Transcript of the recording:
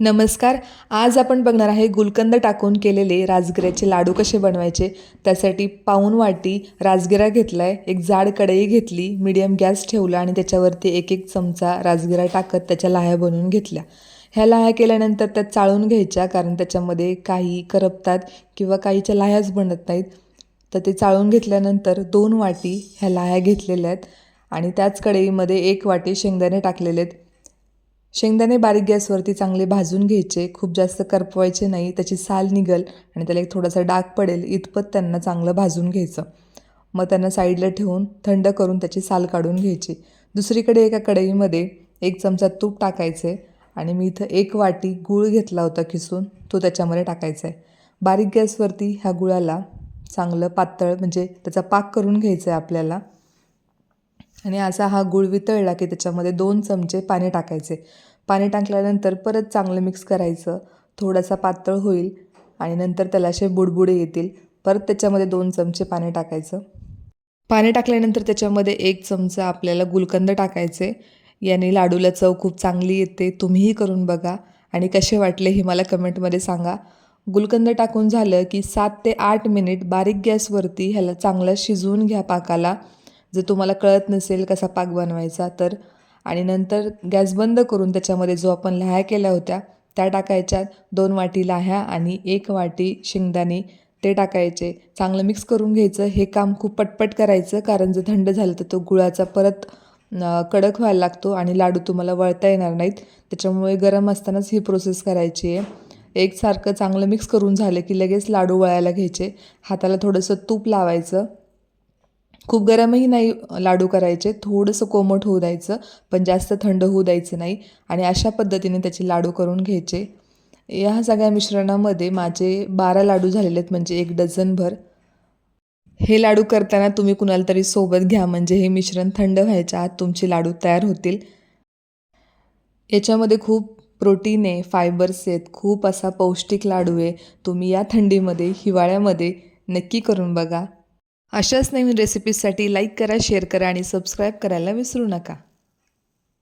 नमस्कार. आज आपण बघणार आहे गुलकंद टाकून केलेले राजगिऱ्याचे लाडू कसे बनवायचे त्यासाठी पाऊन वाटी राजगिरा घेतला आहे एक जाड कढई घेतली मीडियम गॅस ठेवला आणि त्याच्यावरती एक एक चमचा राजगिरा टाकत त्याच्या लाह्या बनवून घेतल्या. ह्या लाह्या केल्यानंतर त्यात चाळून घ्यायच्या कारण त्याच्यामध्ये काही करपतात किंवा काहीच्या लाह्याच बनत नाहीत. तर ते चाळून घेतल्यानंतर दोन वाटी ह्या लाह्या घेतलेल्या आहेत आणि त्याच कढईमध्ये एक वाटी शेंगदाणे टाकलेले आहेत. शेंगदाणे बारीक गॅसवरती चांगले भाजून घ्यायचे. खूप जास्त करपवायचे नाही. त्याची साल निघल आणि त्याला एक थोडासा डाग पडेल इतपत त्यांना चांगलं भाजून घ्यायचं. मग त्यांना साईडला ठेवून थंड करून त्याची साल काढून घ्यायची. दुसरीकडे एका कढईमध्ये एक चमचा तूप टाकायचे आणि मी इथं एक वाटी गूळ घेतला होता किसून तो त्याच्यामध्ये टाकायचा आहे. बारीक गॅसवरती ह्या गुळाला चांगलं पातळ म्हणजे त्याचा पाक करून घ्यायचा आहे आपल्याला. आणि असा हा गुळ वितळला की त्याच्यामध्ये दोन चमचे पाणी टाकायचे. पाणी टाकल्यानंतर परत चांगलं मिक्स करायचं. थोडासा पातळ होईल आणि नंतर त्याला असे बुडबुडे येतील. परत त्याच्यामध्ये दोन चमचे पाणी टाकायचं. पाणी टाकल्यानंतर त्याच्यामध्ये एक चमचा आपल्याला गुलकंद टाकायचे. याने लाडूला चव खूप चांगली येते. तुम्हीही करून बघा आणि कसे वाटले हे मला कमेंटमध्ये सांगा. गुलकंद टाकून झालं की सात ते आठ मिनिट बारीक गॅसवरती ह्याला चांगलं शिजवून घ्या पाकाला. जर तुम्हाला कळत नसेल कसा पाक बनवायचा तर आणि नंतर गॅस बंद करून त्याच्यामध्ये जो आपण लाह्या केल्या होत्या त्या टाकायच्या. दोन वाटी लाह्या आणि एक वाटी शेंगदाणे ते टाकायचे. चांगलं मिक्स करून घ्यायचं. हे काम खूप पटपट करायचं कारण जर थंड झालं तर तो गुळाचा परत कडक व्हायला लागतो आणि लाडू तुम्हाला वळता येणार नाहीत. त्याच्यामुळे गरम असतानाच ही प्रोसेस करायची आहे. एकसारखं चांगलं मिक्स करून झालं की लगेच लाडू वळायला घ्यायचे. हाताला थोडंसं तूप लावायचं. खूप गरमही नाही लाडू करायचे. थोडंसं कोमट होऊ द्यायचं पण जास्त थंड होऊ द्यायचं नाही आणि अशा पद्धतीने त्याचे लाडू करून घ्यायचे. या सगळ्या मिश्रणामध्ये माझे बारा लाडू झालेले आहेत म्हणजे एक डझनभर. हे लाडू करताना तुम्ही कुणाला तरी सोबत घ्या म्हणजे हे मिश्रण थंड व्हायच्या आत तुमचे लाडू तयार होतील. याच्यामध्ये खूप प्रोटीन आहे फायबर्स आहेत खूप असा पौष्टिक लाडू आहे. तुम्ही या थंडीमध्ये हिवाळ्यामध्ये नक्की करून बघा. अशाच नवीन रेसिपीजसाठी लाईक करा शेअर करा आणि सबस्क्राईब करायला विसरू नका.